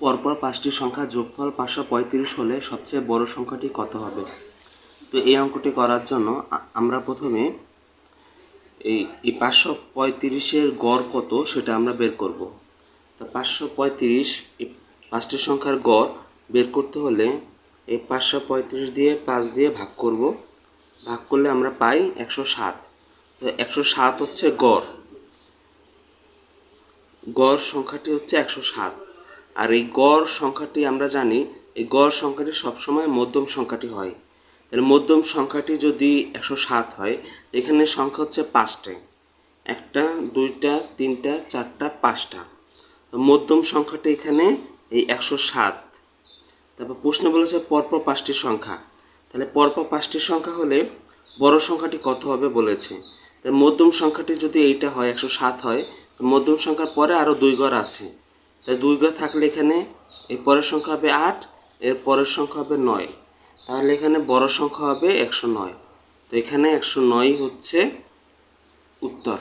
পরপর পাঁচটি সংখ্যা যোগফল পাঁচশো পঁয়ত্রিশ হলে সবচেয়ে বড় সংখ্যাটি কত হবে? তো এই অঙ্কটি করার জন্য আমরা প্রথমে এই এই পাঁচশো পঁয়ত্রিশের গড় কত সেটা আমরা বের করব। তো পাঁচশো পঁয়ত্রিশ, এই পাঁচটি সংখ্যার গড় বের করতে হলে এই পাঁচশো পঁয়ত্রিশ দিয়ে পাঁচ দিয়ে ভাগ করব। ভাগ করলে আমরা পাই একশো সাত। তো একশো সাত হচ্ছে গড়। গড় সংখ্যাটি হচ্ছে একশো সাত। আর এই গড় সংখ্যাটি আমরা জানি, এই গড় সংখ্যাটি সবসময় মধ্যম সংখ্যাটি হয়। তাহলে মধ্যম সংখ্যাটি যদি একশো সাত হয়, এখানে সংখ্যা হচ্ছে পাঁচটায় একটা, দুইটা, তিনটা, চারটা, পাঁচটা। মধ্যম সংখ্যাটি এখানে এই একশো সাত। তারপর প্রশ্ন বলেছে পরপর পাঁচটি সংখ্যা। তাহলে পরপর পাঁচটি সংখ্যা হলে বড় সংখ্যাটি কত হবে বলেছে। তাই মধ্যম সংখ্যাটি যদি এইটা হয়, একশো সাত হয় মধ্যম সংখ্যার পরে আরও দুই গড় আছে। তাই দুই ঘর থাকলে এখানে এই পরের সংখ্যা হবে আট, এর পরের সংখ্যা হবে নয়। তাহলে এখানে বড় সংখ্যা হবে একশো নয়। তো এখানে একশো নয় হচ্ছে উত্তর।